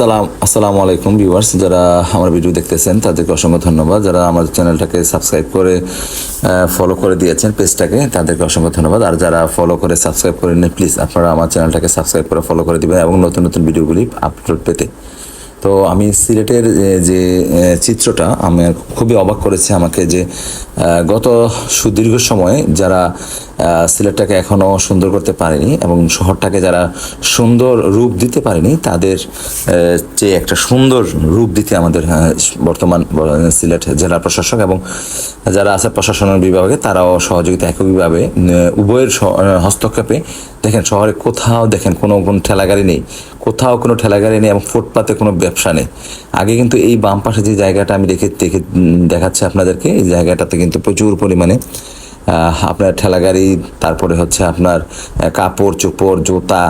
সালাম আসসালামু আলাইকুম ভিউয়ার্স যারা আমার ভিডিও দেখতেছেন, তাদেরকে অসংখ্য ধন্যবাদ। যারা আমাদের চ্যানেলটাকে সাবস্ক্রাইব করে ফলো করে দিয়েছেন পেজটাকে তাদেরকে অসংখ্য ধন্যবাদ। আর যারা ফলো করে সাবস্ক্রাইব করে নেন প্লিজ আপনারা আমার চ্যানেলটাকে সাবস্ক্রাইব করে ফলো করে দিবেন এবং নতুন নতুন ভিডিওগুলি আপলোড পেতে। তো আমি সিলেটের যে চিত্রটা, আমি খুবই অবাক করেছে আমাকে যে গত সুদীর্ঘ সময়ে যারা সিলেটটাকে এখনও সুন্দর করতে পারেনি এবং শহরটাকে যারা সুন্দর রূপ দিতে পারেনি, তাদের যে একটা সুন্দর রূপ দিতে আমাদের বর্তমান সিলেট জেলা প্রশাসক এবং যারা আছে প্রশাসনের বিভাগে, তারাও সহযোগিতা একইভাবে উভয়ের হস্তক্ষেপে। দেখেন, শহরে কোথাও, দেখেন, কোনো কোনো ঠেলাগাড়ি নেই। কোথাও কোনো ঠেলাগাড়ি নেই এবং ফুটপাতে কোনো ব্যবসা নেই। আগে কিন্তু এই বাম পাশে যে জায়গাটা আমি দেখে দেখে দেখাচ্ছি আপনাদেরকে, এই জায়গাটাতে কিন্তু প্রচুর পরিমাণে আপনার ঠেলাগাড়ি তারপরে হচ্ছে আপনার কাপড় চোপড় জুতা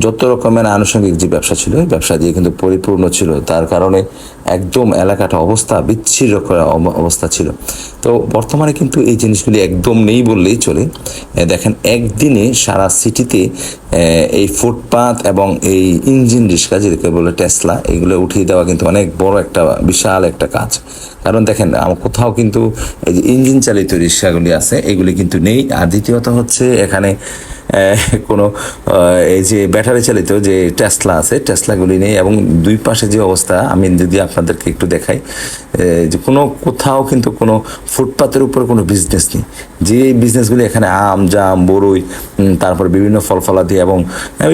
যত রকমের আনুষঙ্গিক যে ব্যবসা ছিল, এই ব্যবসা দিয়ে কিন্তু পরিপূর্ণ ছিল। তার কারণে একদম এলাকাটা অবস্থা বিচ্ছিন্ন করা অব- অবস্থা ছিল। তো বর্তমানে কিন্তু এই জিনিসগুলি একদম নেই বললেই চলে। দেখেন, একদিনে সারা সিটিতে এই ফুটপাথ এবং এই ইঞ্জিন রিক্সা যেটাকে বলে টেসলা, এগুলো উঠিয়ে দেওয়া কিন্তু অনেক বড় একটা, বিশাল একটা কাজ। কারণ দেখেন কোথাও কিন্তু এই যে ইঞ্জিন চালিত রিক্সাগুলি আছে, এগুলি কিন্তু নেই। আর দ্বিতীয়ত হচ্ছে এখানে কোনো এই যে ব্যাটারি চালিত যে টেসলা আছে, টেসলাগুলি নেই এবং দুই পাশে যে অবস্থা, আমি যদি আপনাদেরকে একটু দেখাই যে কোনো কোথাও কিন্তু কোনো ফুটপাতের উপর কোনো বিজনেস নেই। যে বিজনেসগুলি এখানে আম, জাম, বরুই তারপর বিভিন্ন ফল ফলাদি এবং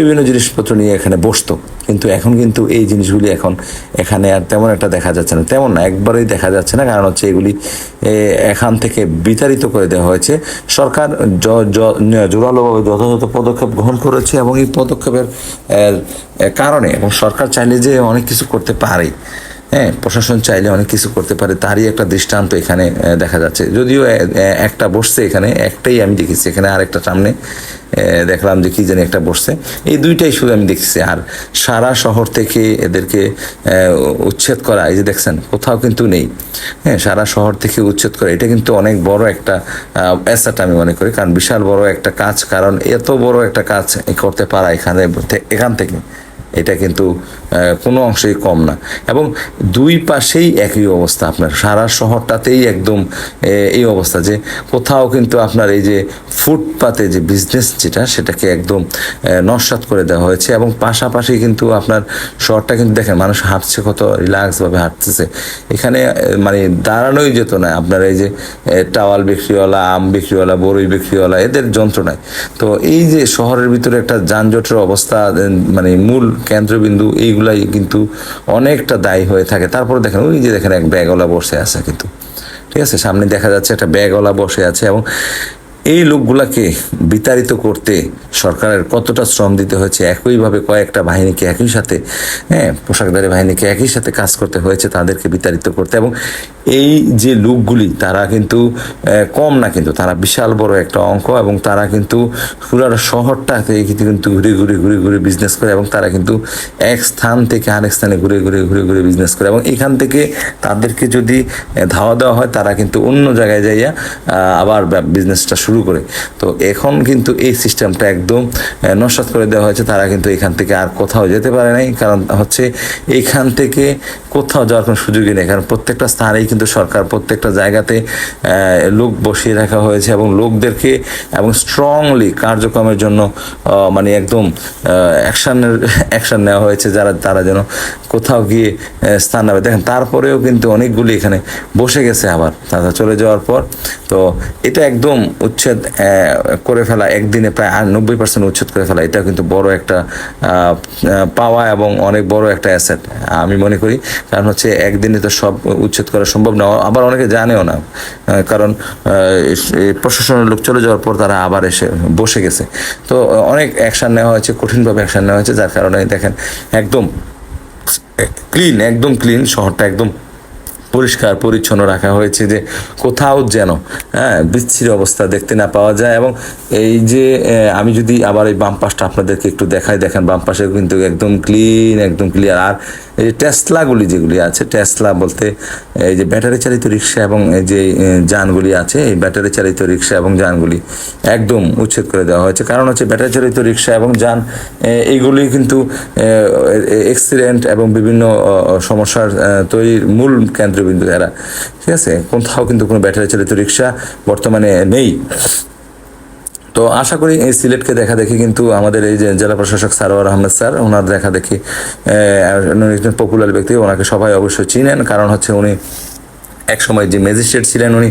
বিভিন্ন জিনিসপত্র নিয়ে এখানে বসতো। কিন্তু এখন কিন্তু এই জিনিসগুলি এখন এখানে আর তেমন একটা দেখা যাচ্ছে না। তেমন না, একবারেই দেখা যাচ্ছে না, কারণ হচ্ছে এগুলি এখান থেকে বিতাড়িত করে দেওয়া হয়েছে। সরকার জোরালোভাবে যথাযথ পদক্ষেপ গ্রহণ করেছে এবং এই পদক্ষেপের কারণে এবং সরকার চাইলে যে অনেক কিছু করতে পারে। হ্যাঁ প্রশাসন চাইলে অনেক কিছু করতে পারে। তারই একটা দৃষ্টান্ত এখানে দেখা যাচ্ছে। যদিও একটা বসছে এখানে, একটাই আমি দেখেছি। এখানে আরেকটা সামনে দেখলাম যে কি জানি একটা বসছে। এই দুইটাই শুধু আমি দেখছি। আর সারা শহর থেকে এদেরকে উচ্ছেদ করা, এই যে দেখছেন, কোথাও কিন্তু নেই। হ্যাঁ সারা শহর থেকে উচ্ছেদ করা, এটা কিন্তু অনেক বড় একটা অ্যাসেট আমি মনে করি। কারণ বিশাল বড় একটা কাজ, কারণ এত বড় একটা কাজ করতে পারা এখানে, এখান থেকে, এটা কিন্তু কোনো অংশেই কম না। এবং দুই পাশেই একই অবস্থা আপনার। সারা শহরটাতেই একদম এই অবস্থা যে কোথাও কিন্তু আপনার এই যে ফুটপাতে যে বিজনেস যেটা, সেটাকে একদম নস্বাত করে দেওয়া হয়েছে। এবং পাশাপাশি কিন্তু আপনার শহরটা কিন্তু দেখেন, মানুষ হাঁটছে, কত রিল্যাক্সভাবে হাঁটতেছে। এখানে মানে দাঁড়ানোই যেত না। আপনার এই যে টাওয়াল বিক্রিওয়ালা, আম বিক্রিওয়ালা বড়ই বিক্রিওয়ালা, এদের যন্ত্রণায়। তো এই যে শহরের ভিতরে একটা যানজটের অবস্থা মানে মূল কেন্দ্রবিন্দু এইগুলাই কিন্তু অনেকটা দায়ী হয়ে থাকে। তারপরে দেখেন ওই যে দেখেন এক ব্যাগওয়ালা বসে আছে কিন্তু। ঠিক আছে? সামনে দেখা যাচ্ছে একটা ব্যাগওয়ালা বসে আছে এবং এই লোকগুলাকে বিতাড়িত করতে সরকারের কতটা শ্রম দিতে হয়েছে, একইভাবে কয়েকটা বাহিনীকে একই সাথে হ্যাঁ পোশাকধারী বাহিনীকে একই সাথে কাজ করতে হয়েছে, তাদেরকে বিতাড়িত করতে। এবং এই যে লোকগুলি, তারা কিন্তু কম না কিন্তু, তারা বিশাল বড় একটা অঙ্ক এবং তারা কিন্তু পুরো শহরটাতে কিন্তু ঘুরে ঘুরে ঘুরে ঘুরে বিজনেস করে এবং তারা কিন্তু এক স্থান থেকে আরেক স্থানে ঘুরে ঘুরে ঘুরে ঘুরে বিজনেস করে। এবং এখান থেকে তাদেরকে যদি ধাওয়া দেওয়া হয়, তারা কিন্তু অন্য জায়গায় যাইয়া আবার বিজনেসটা শুরু করে। তো এখন কিন্তু এই সিস্টেমটা একদম নস্বাত করে দেওয়া হয়েছে। তারা কিন্তু এখান থেকে আর কোথাও যেতে পারে নাই। কারণ হচ্ছে এইখান থেকে কোথাও যাওয়ার কোনো সুযোগই নেই। কারণ প্রত্যেকটা স্থানেই কিন্তু সরকার, প্রত্যেকটা জায়গাতে লোক বসিয়ে রাখা হয়েছে এবং লোকদেরকে এবং স্ট্রংলি কার্যক্রমের জন্য মানে একদম অ্যাকশানের অ্যাকশন নেওয়া হয়েছে যারা, তারা যেন কোথাও গিয়ে স্থান নেবে দেখেন, তারপরেও কিন্তু অনেকগুলি এখানে বসে গেছে আবার। তারা চলে যাওয়ার পর। তো এটা একদম উচ্ছেদ করে ফেলা, একদিনে প্রায় নব্বই পার্সেন্ট উচ্ছেদ করে ফেলা এটা কিন্তু বড় একটা পাওয়া এবং অনেক বড় একটা অ্যাসেট আমি মনে করি। কারণ হচ্ছে একদিনে তো সব উচ্ছেদ করা সম্ভব না, আবার অনেকে জানেও না কারণ প্রশাসনের লোক চলে যাওয়ার পর তারা আবার এসে বসে গেছে। তো অনেক অ্যাকশান নেওয়া হয়েছে, কঠিনভাবে অ্যাকশন নেওয়া হয়েছে, যার কারণে দেখেন, একদম ক্লিন একদম ক্লিন শহরটা একদম পরিষ্কার, পরিচ্ছন্ন রাখা হয়েছে যে কোথাও যেন হ্যাঁ বিচ্ছির অবস্থা দেখতে না পাওয়া যায় এবং এই যে আমি যদি আবার এই বাম পাশটা আপনাদেরকে একটু দেখাই, দেখেন বাম পাশে কিন্তু একদম ক্লিন একদম ক্লিয়ার আর এই যে টেসলাগুলি যেগুলি আছে, টেসলা বলতে এই যে ব্যাটারি চালিত রিক্সা এবং এই যে যানগুলি আছে, এই ব্যাটারি চালিত রিক্সা এবং যানগুলি একদম উচ্ছেদ করে দেওয়া হয়েছে। কারণ হচ্ছে ব্যাটারি চালিত রিক্সা এবং যান এইগুলি কিন্তু অ্যাক্সিডেন্ট এবং বিভিন্ন সমস্যার তৈরির মূল কেন্দ্রবিন্দু এরা। ঠিক আছে? কোথাও কিন্তু কোনো ব্যাটারি চালিত রিক্সা বর্তমানে নেই। তো আশা করি এই সিলেটকে দেখা দেখি কিন্তু আমাদের এই যে জেলা প্রশাসক সারোয়ার আহমেদ স্যার, ওনার দেখা দেখি একজন পপুলার ব্যক্তি, ওনাকে সবাই অবশ্যই চিনেন। কারণ হচ্ছে উনি এক সময় যে ম্যাজিস্ট্রেট ছিলেন উনি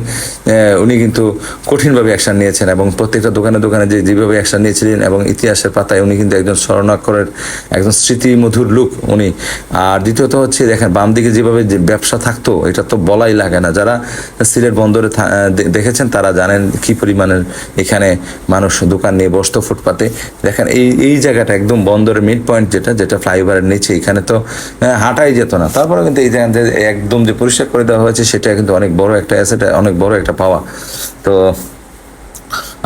উনি কিন্তু কঠিনভাবে অ্যাকশন নিয়েছেন এবং প্রত্যেকটা দোকানে দোকানে যে যেভাবে অ্যাকশন নিয়েছিলেন এবং ইতিহাসের পাতায় উনি কিন্তু একজন স্মরণাক্ষরের একজন স্মৃতিমধুর লোক উনি। আর দ্বিতীয়ত হচ্ছে, দেখেন, বাম দিকে যেভাবে যে ব্যবসা থাকতো, এটা তো বলাই লাগে না। যারা সিলেট বন্দরে দেখেছেন, তারা জানেন কি পরিমাণের এখানে মানুষ দোকান নিয়ে বসতো ফুটপাতে। দেখেন, এই এই জায়গাটা একদম বন্দরের মিড পয়েন্ট যেটা যেটা ফ্লাইওভারের নিচে, এখানে তো হাঁটাই যেত না। তারপরে কিন্তু এই জায়গা যে একদম যে পরিষ্কার করে দেওয়া হয়েছে সেটা কিন্তু অনেক বড় একটা অ্যাসেট অনেক বড় একটা পাওয়া তো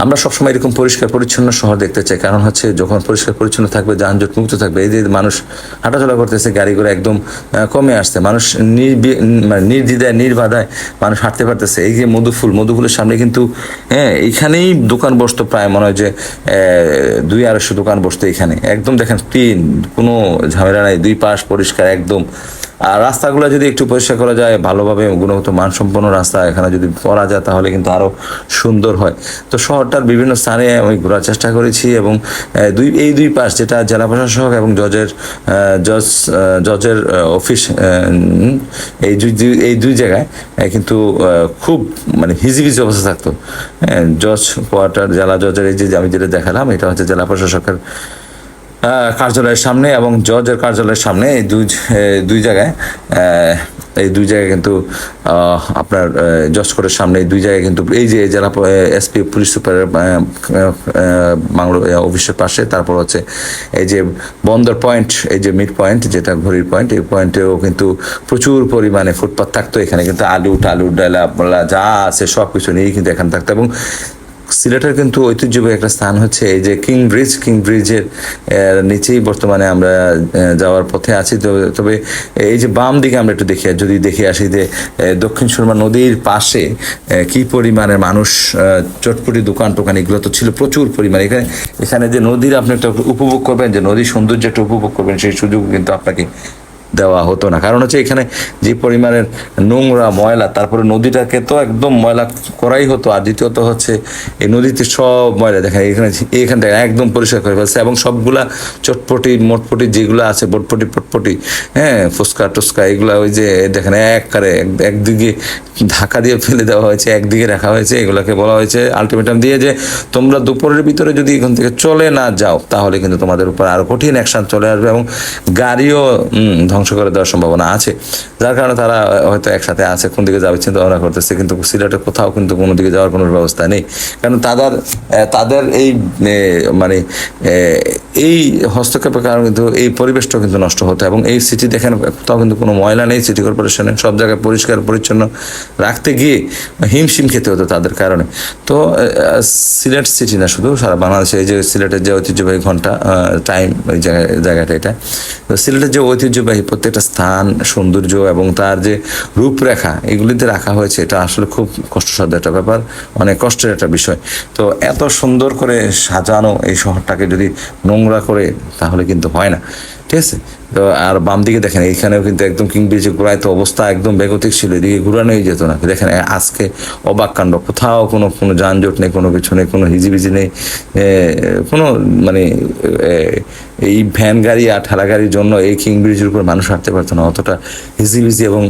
আমরা সবসময় এরকম পরিষ্কার পরিচ্ছন্ন শহর দেখতে চাই। কারণ হচ্ছে যখন পরিষ্কার পরিচ্ছন্ন থাকবে, যানজট মুক্ত থাকবে, এই যে মানুষ হাঁটাচলা করতেছে গাড়ি করে একদম কমে আসছে। মানুষ মানে নির্দ্বিধায়, নির্বাধায় মানুষ হাঁটতে পারতেছে। এই যে মধুফুল, মধুফুলের সামনে কিন্তু হ্যাঁ এইখানেই দোকান বসতো প্রায় মনে হয় যে দুই আড়াইশো দোকান বসতো এখানে। একদম দেখেন ক্লিন কোনো ঝামেলা নাই, দুই পাশ পরিষ্কার, একদম। আর রাস্তাগুলো যদি একটু পরিষ্কার করা যায়, ভালোভাবে গুণগত মানসম্পন্ন রাস্তা, এখানে যদি করা যায় তাহলে কিন্তু আরও সুন্দর হয়। তো শহরটার বিভিন্ন স্থানে আমি ঘোরার চেষ্টা করেছি এবং দুই, এই দুই পাশ যেটা জেলা প্রশাসক এবং জজের জজ জজের অফিস এই দুই এই দুই জায়গায় কিন্তু খুব মানে হিজিবিজি অবস্থা থাকতো। জজ, কোয়ার্টার, জেলা জজের এই যে আমি যেটা দেখালাম, এটা হচ্ছে জেলা প্রশাসকের কার্যালয়ের সামনে এবং জজের কার্যালয়ের সামনে এই দুই দুই জায়গায় এই দুই জায়গায় কিন্তু আপনার জজ কোর্টের সামনে এই দুই জায়গায় কিন্তু এই যে জেলা এসপি, পুলিশ সুপার বাংলো অফিসের পাশে, তারপর হচ্ছে এই যে বন্দর পয়েন্ট, এই যে মিড পয়েন্ট, যেটা ঘড়ির পয়েন্ট, এই পয়েন্টেও কিন্তু প্রচুর পরিমাণে ফুটপাত থাকতো। এখানে কিন্তু আলু, টালু, ডালা যা আছে সব কিছু নিয়েই কিন্তু এখানে থাকতো এবং সিলেটের কিন্তু ঐতিহ্যবাহী একটা স্থান হচ্ছে এই যে কিং ব্রিজ। কিং ব্রিজের নিচেই বর্তমানে আমরা যাওয়ার পথে আছি। তবে- এই যে বাম দিকে আমরা একটু দেখি যদি দেখে আসি যে দক্ষিণ সুরমা নদীর পাশে কি পরিমাণে মানুষ চটপটি দোকান টোকান এগুলো তো ছিল প্রচুর পরিমাণে। এখানে এখানে যে নদীর আপনি একটা উপভোগ করবেন, যে নদীর সৌন্দর্য একটা উপভোগ করবেন, সেই সুযোগ কিন্তু আপনাকে দেওয়া হতো না। কারণ হচ্ছে এখানে যে পরিমাণের নোংরা ময়লা তারপরে নদীটাকে তো একদম ময়লা করাই হতো। আর দ্বিতীয়ত হচ্ছে এই নদীতে সব ময়লা দেখেন এখানে এখান থেকে একদম পরিষ্কার করে ফেলছে এবং সবগুলা চটপটি মোটপটি যেগুলো আছে বটপটি পটপটি হ্যাঁ ফুচকা টুচকা এগুলো ওই যে দেখেন এক কারে একদিকে ঢাকা দিয়ে ফেলে দেওয়া হয়েছে একদিকে রাখা হয়েছে এগুলাকে বলা হয়েছে আলটিমেটাম দিয়ে যে তোমরা দুপুরের ভিতরে যদি এখান থেকে চলে না যাও তাহলে কিন্তু তোমাদের উপর আরও কঠিন অ্যাকশন চলে আসবে এবং গাড়িও উম, ধ্বংস করে দেওয়ার সম্ভাবনা আছে। যার কারণে তারা হয়তো একসাথে আছে, কোন দিকে যাবে চিন্তা ভাবনা করতেছে, কিন্তু সিলেটে কোথাও কিন্তু কোনো দিকে যাওয়ার কোনো ব্যবস্থা নেই। কারণ তাদের তাদের এই মানে এই হস্তক্ষেপের কারণে কিন্তু এই পরিবেশটাও কিন্তু নষ্ট হতো এবং এই সিটি দেখেন, কোথাও কিন্তু কোনো ময়লা নেই সিটি কর্পোরেশনে সব জায়গায় পরিষ্কার, পরিচ্ছন্ন রাখতে গিয়ে হিমশিম খেতে হতো তাদের কারণে। তো সিলেট সিটি না শুধু, সারা বাংলাদেশে এই যে সিলেটের যে ঐতিহ্যবাহী ঘণ্টা টাইম ওই জায়গায়, জায়গাটা এটা। তো সিলেটের যে ঐতিহ্যবাহী প্রত্যেকটা স্থান, সৌন্দর্য এবং তার যে রূপরেখা, এগুলিতে রাখা হয়েছে, এটা আসলে খুব কষ্টসাধ্য একটা ব্যাপার, অনেক কষ্টের একটা বিষয়। তো এত সুন্দর করে সাজানো এই শহরটাকে যদি নোংরা করে, তাহলে কিন্তু হয় না। ঠিক আছে? আর বাম দিকে দেখেন, এইখানেও কিন্তু একদম কিং ব্রিজে ঘোরায় তো অবস্থা একদম বেগতিক ছিল, এদিকে ঘুরানোই যেত না। দেখেন আজকে অবাক কাণ্ড, কোথাও কোনো কোনো যানজট নেই, কোনো কিছু নেই কোনো হিজিবিজি নেই কোনো মানে এই ভ্যান গাড়ি আর ঠেলা গাড়ির জন্য এই কিং ব্রিজের উপর মানুষ হাঁটতে পারতো না, অতটা হিজিবিজি এবং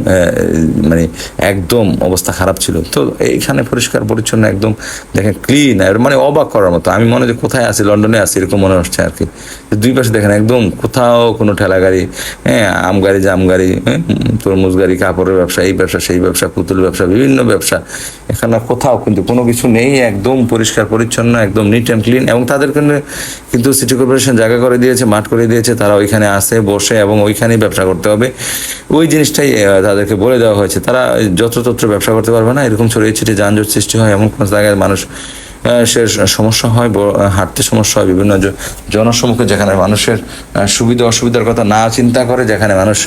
মানে একদম অবস্থা খারাপ ছিল। তো এইখানে পরিষ্কার পরিচ্ছন্ন একদম, দেখেন ক্লিন আর মানে অবাক করার মতো। আমি মনে হয় যে কোথায় আছি, লন্ডনে আছি, এরকম মনে হচ্ছে আর কি। দুই পাশে দেখেন, একদম কোথাও কোনো ঠেলা গাড়ি হ্যাঁ আম গাড়ি জাম গাড়ি হ্যাঁ, তরমুজ গাড়ি কাপড়ের ব্যবসা এই ব্যবসা সেই ব্যবসা পুতুল ব্যবসা বিভিন্ন ব্যবসা। এখানে কোথাও কিন্তু কোনো কিছু নেই একদম পরিষ্কার পরিচ্ছন্ন একদম নিট অ্যান্ড ক্লিন এবং তাদের কিন্তু সিটি কর্পোরেশন জায়গা করে দিয়েছে মাঠ করে দিয়েছে তারা ওইখানে আসে বসে এবং ওইখানেই ব্যবসা করতে হবে। ওই জিনিসটাই তাদেরকে বলে দেওয়া হয়েছে। তারা যত্রতত্র ব্যবসা করতে পারবে না এরকম ছড়িয়ে ছিটিয়ে যানজট সৃষ্টি হয় এমন কোনো জায়গায় মানুষ সে সমস্যা হয় হাঁটতে সমস্যা হয়, বিভিন্ন জনসম্মুখে যেখানে মানুষের সুবিধা অসুবিধার কথা না চিন্তা করে যেখানে মানুষ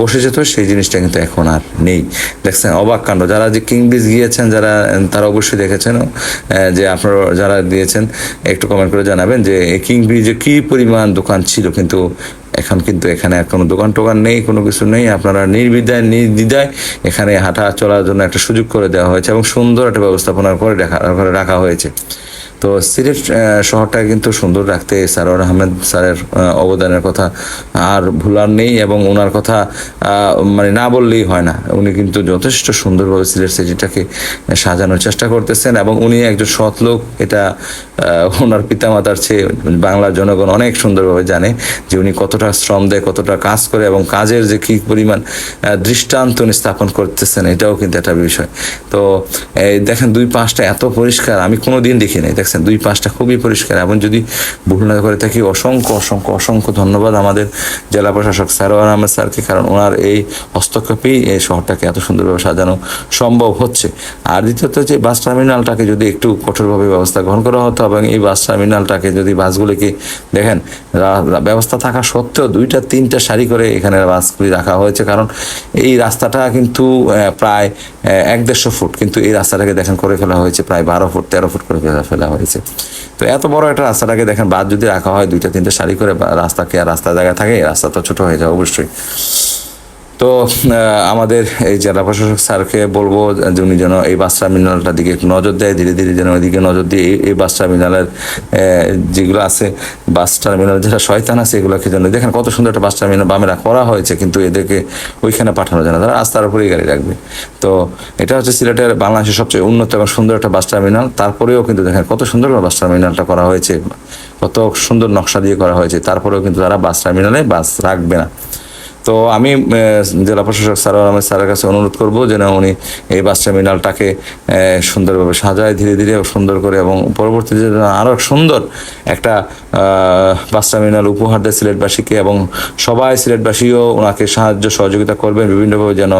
বসে যেত, সেই জিনিসটা কিন্তু এখন আর নেই। দেখছেন, অবাক কাণ্ড। যারা যে কিং ব্রিজ গিয়েছেন, যারা তারা অবশ্যই দেখেছেন যে আপনারা যারা দিয়েছেন, একটু কমেন্ট করে জানাবেন যে, এই কিং ব্রিজে কি পরিমাণ দোকান ছিল, কিন্তু এখন কিন্তু এখানে আর কোনো দোকান টোকান নেই, কোনো কিছু নেই। আপনারা নির্বিধায়, নির্দ্বিধায় এখানে হাঁটা চলার জন্য একটা সুযোগ করে দেওয়া হয়েছে এবং সুন্দর একটা ব্যবস্থাপনা করে রাখা রাখা হয়েছে। তো সিলেট আহ, শহরটাকে কিন্তু সুন্দর রাখতে সারোয়ার আহমেদ স্যারের অবদানের কথা আর ভুলার নেই এবং ওনার কথা মানে না বললেই হয় না। উনি কিন্তু যথেষ্ট সুন্দরভাবে সিলেট সিটিটাকে সাজানোর চেষ্টা করতেছেন এবং উনি একজন সৎ লোক। এটা ওনার পিতামাতার চেয়ে বাংলার জনগণ অনেক সুন্দরভাবে জানে যে উনি কতটা শ্রম দেয় কতটা কাজ করে এবং কাজের যে কি পরিমাণ দৃষ্টান্ত উনি স্থাপন করতেছেন এটাও কিন্তু একটা বিষয়। তো দেখেন দুই পাঁচটা এত পরিষ্কার আমি কোনো দিন দেখি নাই দেখছেন? দুই পাঁচটা খুবই পরিষ্কার। এবং যদি ভুল না করে থাকি, অসংখ্য অসংখ্য অসংখ্য ধন্যবাদ আমাদের জেলা প্রশাসক সারোয়ার আহমেদ স্যারকে, কারণ ওনার এই হস্তক্ষেপেই এই শহরটাকে এত সুন্দরভাবে সাজানো সম্ভব হচ্ছে। আর দ্বিতীয়ত যে বাস টার্মিনালটাকে যদি একটু কঠোরভাবে ব্যবস্থা গ্রহণ করা হতো, এবং এই বাস টার্মিনালটাকে যদি বাসগুলিকে দেখেন ব্যবস্থা থাকা সত্ত্বেও দুইটা, তিনটা সারি করে এখানে বাসগুলি রাখা হয়েছে, কারণ এই রাস্তাটা কিন্তু প্রায় এক দেড়শো ফুট, কিন্তু এই রাস্তাটাকে দেখেন, করে ফেলা হয়েছে প্রায় বারো ফুট, তেরো ফুট করে ফেলা ফেলা হয়েছে। তো এত বড় একটা রাস্তাটাকে দেখেন, বাদ যদি রাখা হয় দুইটা তিনটা সারি করে রাস্তাকে রাস্তা কে আর রাস্তা জায়গা থাকে? রাস্তা তো ছোট হয়ে যায়, অবশ্যই। তো আমাদের এই জেলা প্রশাসক স্যারকে বলব উনি যেন এই বাস টার্মিনালটার দিকে একটু নজর দেয়, ধীরে ধীরে যেন ওইদিকে নজর দিয়ে এই- এই বাস টার্মিনালের যেগুলো আছে, বাস টার্মিনাল যেটা শয়তান আছে, এগুলোকে যেন দেখেন কত সুন্দর একটা বাস টার্মিনাল বামেরা করা হয়েছে, কিন্তু এদেরকে ওইখানে পাঠানো যায় না। তারা রাস্তার উপরেই গাড়ি রাখবে। তো এটা হচ্ছে সিলেটের বাংলাদেশের সবচেয়ে উন্নত এবং সুন্দর একটা বাস টার্মিনাল। তারপরেও কিন্তু দেখেন কত সুন্দর বাস টার্মিনালটা করা হয়েছে, কত সুন্দর নকশা দিয়ে করা হয়েছে। তারপরেও কিন্তু তারা বাস টার্মিনালে বাস রাখবে না। তো আমি জেলা প্রশাসক স্যার আহমেদ স্যারের কাছে অনুরোধ করব যেন উনি এই বাস টার্মিনালটাকে সুন্দরভাবে সাজায়, ধীরে ধীরে সুন্দর করে এবং পরবর্তীতে আরও সুন্দর একটা বাস টার্মিনাল উপহার দেয় সিলেটবাসীকে এবং সবাই সিলেটবাসীও ওনাকে সাহায্য সহযোগিতা করবেন, বিভিন্নভাবে যেন